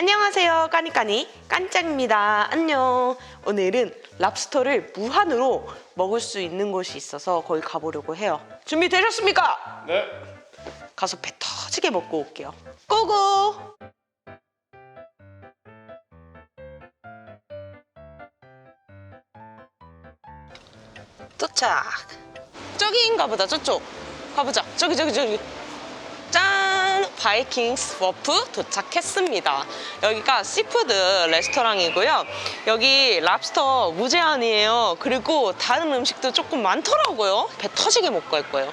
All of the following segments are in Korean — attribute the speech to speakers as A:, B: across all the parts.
A: 안녕하세요. 까니까니 깐짱입니다. 안녕. 오늘은 랍스터를 무한으로 먹을 수 있는 곳이 있어서 거기 가보려고 해요. 준비되셨습니까?
B: 네.
A: 가서 배 터지게 먹고 올게요. 고고! 도착. 저기인가 보다, 저쪽. 가보자. 저기, 저기, 저기. 짠! 바이킹스 워프 도착했습니다. 여기가 시푸드 레스토랑이고요. 여기 랍스터 무제한이에요. 그리고 다른 음식도 조금 많더라고요. 배 터지게 먹고 갈 거예요.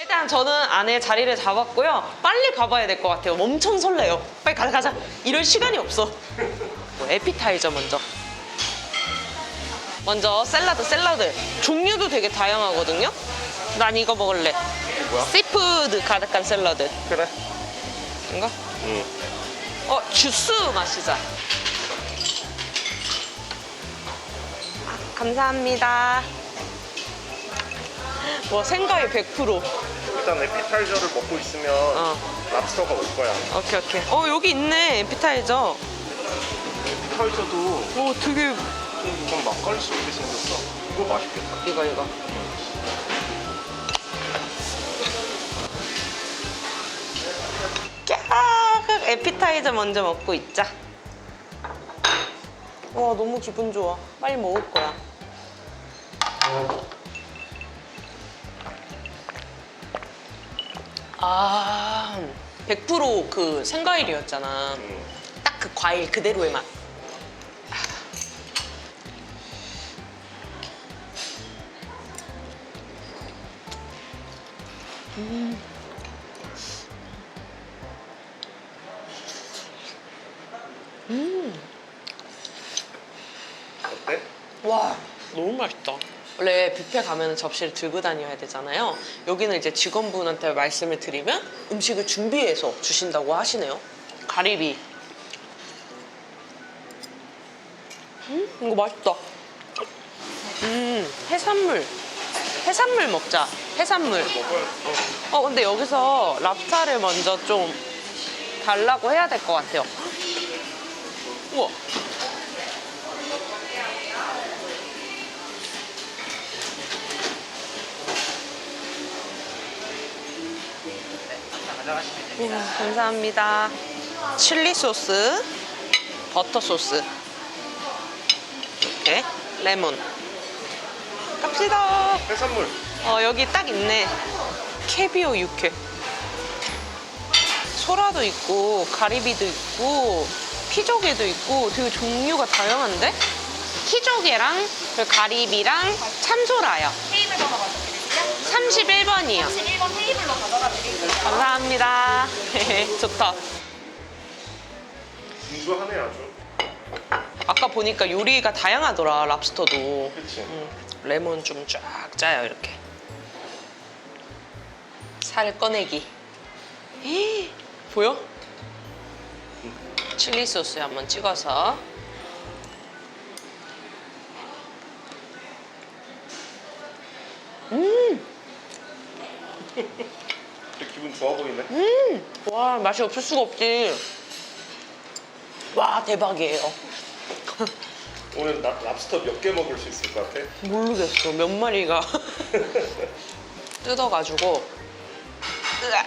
A: 일단 저는 안에 자리를 잡았고요. 빨리 가봐야 될 것 같아요. 엄청 설레요. 빨리 가자 가자. 이럴 시간이 없어. 뭐, 에피타이저 먼저. 먼저 샐러드 샐러드. 종류도 되게 다양하거든요. 난 이거 먹을래.
B: 뭐야?
A: 씨푸드 가득한 샐러드.
B: 그래.
A: 이거?
B: 응.
A: 어 주스 마시자. 아, 감사합니다. 와 생과일 100%.
B: 일단 에피타이저를 먹고 있으면
A: 어.
B: 랍스터가 올 거야.
A: 오케이 오케이. 어 여기 있네 에피타이저.
B: 에피타이저도
A: 오 되게
B: 좀 맛깔스럽게 생겼어. 이거 맛있겠다.
A: 이거 이거. 깍 에피타이저 먼저 먹고 있자. 와 너무 기분 좋아. 빨리 먹을 거야. 아, 100%그 생과일이었잖아.
B: 응.
A: 딱그 과일 그대로의 맛.
B: 어때?
A: 와 너무 맛있다. 원래 뷔페 가면 접시를 들고 다녀야 되잖아요. 여기는 이제 직원분한테 말씀을 드리면 음식을 준비해서 주신다고 하시네요. 가리비. 음 이거 맛있다. 음 해산물. 해산물 먹자. 해산물.
B: 어. 어
A: 근데 여기서 랍스타를 먼저 좀 달라고 해야 될 것 같아요. 우와. 음, 감사합니다. 칠리 소스, 버터 소스, 이렇게 레몬. 갑시다.
B: 해산물.
A: 어 여기 딱 있네. 캐비어 육회. 소라도 있고 가리비도 있고 피조개도 있고 되게 종류가 다양한데? 피조개랑 그리고 가리비랑 참소라요.
C: 테이블 번호 맞춰드릴게요.
A: 31번이요.
C: 31번 테이블로 가져가 드릴게요.
A: 감사합니다. 좋다.
B: 분주하네 아주.
A: 아까 보니까 요리가 다양하더라 랍스터도.
B: 그치?
A: 음, 레몬 좀 쫙 짜요 이렇게. 살 꺼내기. 에이, 보여? 칠리 소스에 한번 찍어서.
B: 되게 기분 좋아 보이네.
A: 음, 와 맛이 없을 수가 없지. 와 대박이에요.
B: 오늘 랍, 랍스터 몇 개 먹을 수 있을 것 같아?
A: 모르겠어 몇 마리가 뜯어가지고 으아.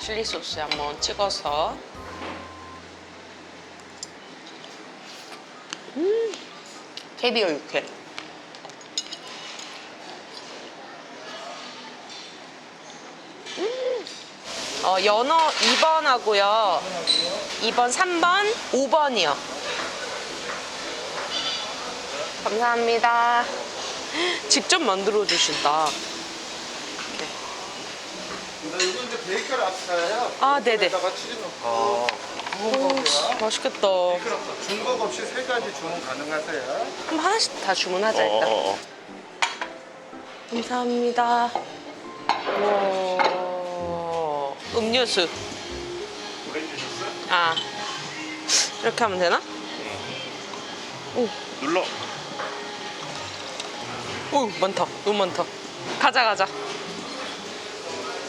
A: 칠리 소스에 한번 찍어서 음 캐비어 육회 음. 어, 연어 2번 하고요 2번 3번 5번이요 감사합니다. 직접 만들어 주신다.
D: 이거 이제 베이컨 랍스타예요.
A: 아, 네네.
D: 에다가 치즈 넣고
B: 아.
A: 오, 맛있겠다.
D: 중복 없이 세 가지 주문 가능하세요.
A: 그럼 하나씩 다 주문하자 일단.
B: 어, 어, 어.
A: 감사합니다. 와, 음료수.
B: 오렌지 주스?
A: 아, 이렇게 하면 되나? 오,
B: 눌러.
A: 오 많다 너무 많다 가자 가자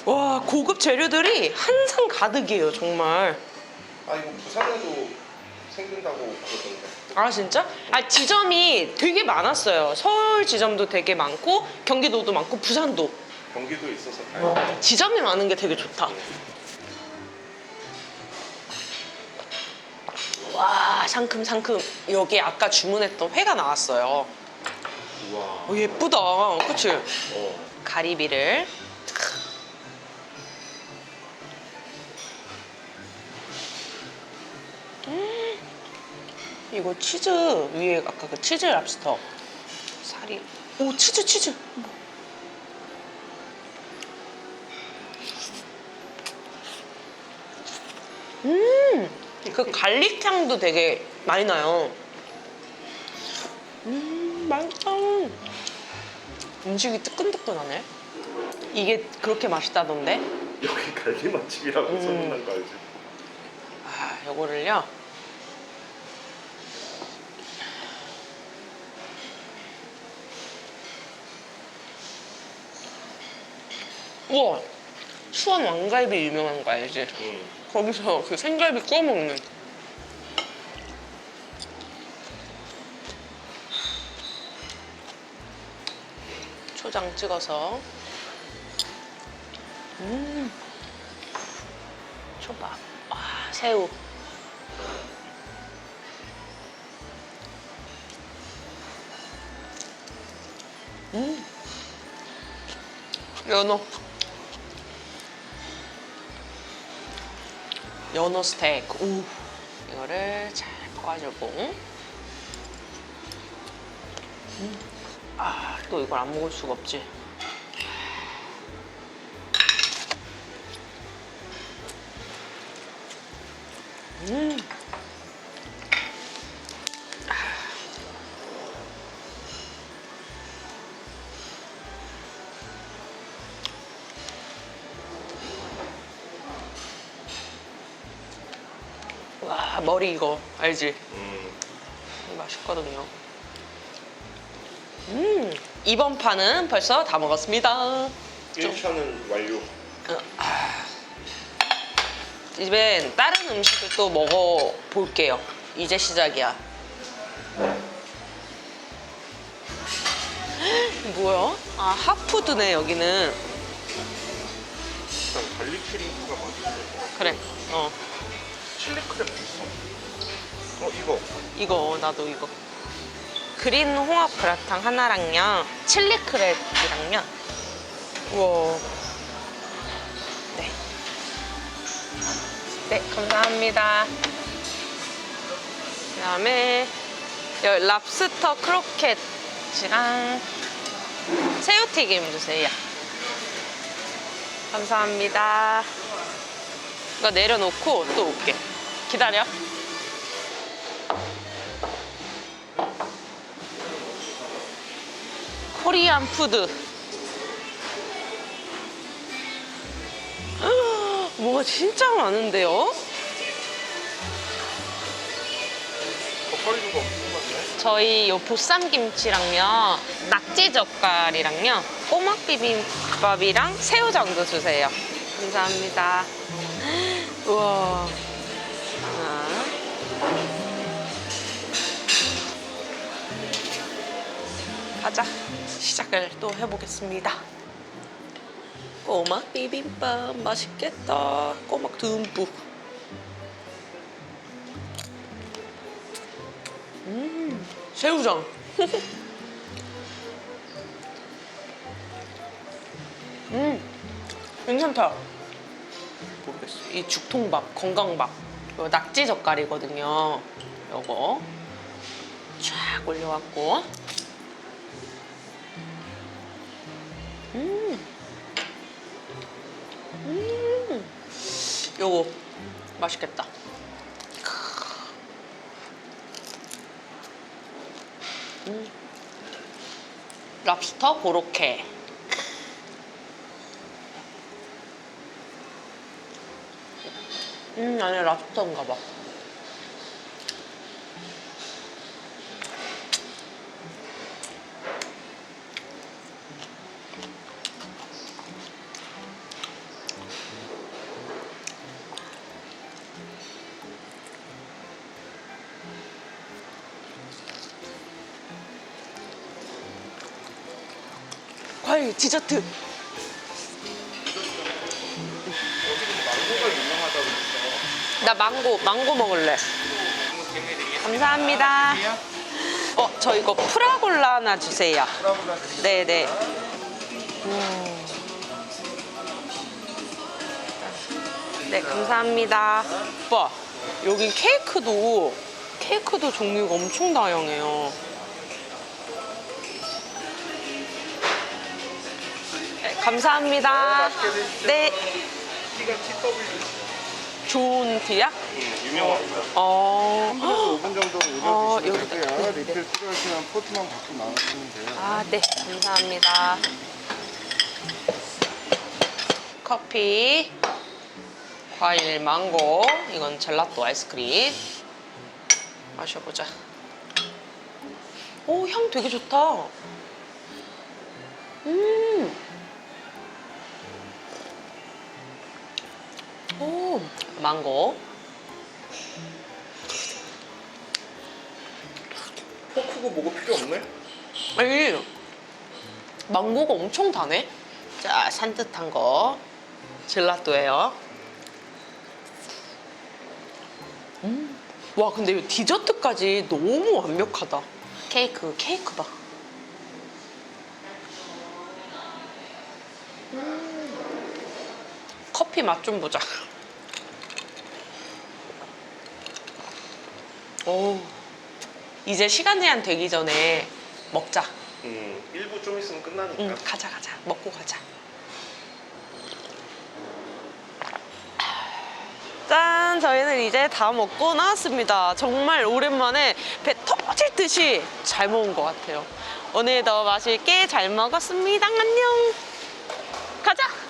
A: 와 고급 재료들이 한상 가득이에요 정말
B: 아 이거 부산에도 생긴다고 그러던데.
A: 아 진짜? 아 지점이 되게 많았어요 서울 지점도 되게 많고 경기도도 많고 부산도
B: 경기도 있어서 다행이다.
A: 지점이 많은 게 되게 좋다 와 상큼 상큼 여기 아까 주문했던 회가 나왔어요
B: 우와.
A: 어, 예쁘다 그치?
B: 어.
A: 가리비를 이거 치즈 위에 아까 그 치즈 랍스터 살이 오 치즈 치즈 음그 갈릭 향도 되게 많이 나요 음 맛있다 음식이 뜨끈뜨끈하네. 이게 그렇게 맛있다던데?
B: 여기 갈비 맛집이라고
A: 음.
B: 소문난 거 알지?
A: 아, 요거를요. 우와, 수원 왕갈비 유명한 거 알지?
B: 응.
A: 거기서 그 생갈비 구워 먹는. 초장 찍어서. 음. 초밥. 와, 새우. 음. 연어. 연어 스테이크. 오. 이거를 잘 볶아주고. 음. 아, 또 이걸 안 먹을 수가 없지. 음. 머리 이거 알지?
B: 음.
A: 맛있거든요. 음, 이번 판은 벌써 다 먹었습니다. 좀
B: 1차는 완료.
A: 이젠 다른 음식을 또 먹어 볼게요. 이제 시작이야. 뭐야? 아 핫푸드네 여기는.
B: 일단 갈릭 크림프가 맛있어.
A: 그래. 어
B: 칠리 크랩 있어. 어 이거.
A: 이거 나도 이거. 그린 홍합 그라탕 하나랑요. 칠리 크랩이랑요. 우와. 네. 네 감사합니다. 그다음에 여기 랍스터 크로켓이랑 새우튀김 주세요. 감사합니다. 이거 내려놓고 또 올게. 기다려. 코리안 푸드. 뭐가 진짜 많은데요? 저희 요 보쌈 김치랑요, 낙지 젓갈이랑요, 꼬막 비빔밥이랑 새우장도 주세요. 감사합니다. 우와. 가자. 시작을 또 해보겠습니다. 꼬막 비빔밥 맛있겠다. 꼬막 듬뿍. 음, 새우장. 음, 괜찮다. 모르겠어. 이 죽통밥, 건강밥. 이거 낙지 젓갈이거든요. 요거 쫙 올려갖고. 음. 음. 요거 맛있겠다. 음. 랍스터 고로케. 음, 아니 랍스터인가 봐. 과일 디저트. 나 망고 망고 먹을래. 감사합니다. 어, 저 이거 프라골라 하나 주세요. 네네. 음. 네, 감사합니다. 오빠, 여기 케이크도, 케이크도 종류가 엄청 다양해요. 감사합니다. 네.
B: TW.
A: 좋은 티야?
B: 유명합니다.
A: 어.
D: 3분에서 5분 정도
A: 어,
D: 올려주시면
A: 여기다.
D: 되고요. 리필 필요하시면 포트만 갖고 나가시면 돼요.
A: 아, 네. 감사합니다. 커피, 과일 망고, 이건 젤라또 아이스크림. 마셔보자. 오, 향 되게 좋다. 음. 오, 망고.
B: 포크고 뭐고 필요 없네?
A: 아니 망고가 엄청 다네. 자 산뜻한 거 젤라또예요. 음. 와 근데 이 디저트까지 너무 완벽하다. 케이크 케이크 봐. 음. 커피 맛 좀 보자. 오. 이제 시간 제한 되기 전에 먹자.
B: 음, 1부 좀 있으면 끝나니까.
A: 응, 가자, 가자. 먹고 가자. 짠! 저희는 이제 다 먹고 나왔습니다. 정말 오랜만에 배 터질 듯이 잘 먹은 것 같아요. 오늘도 맛있게 잘 먹었습니다. 안녕! 가자!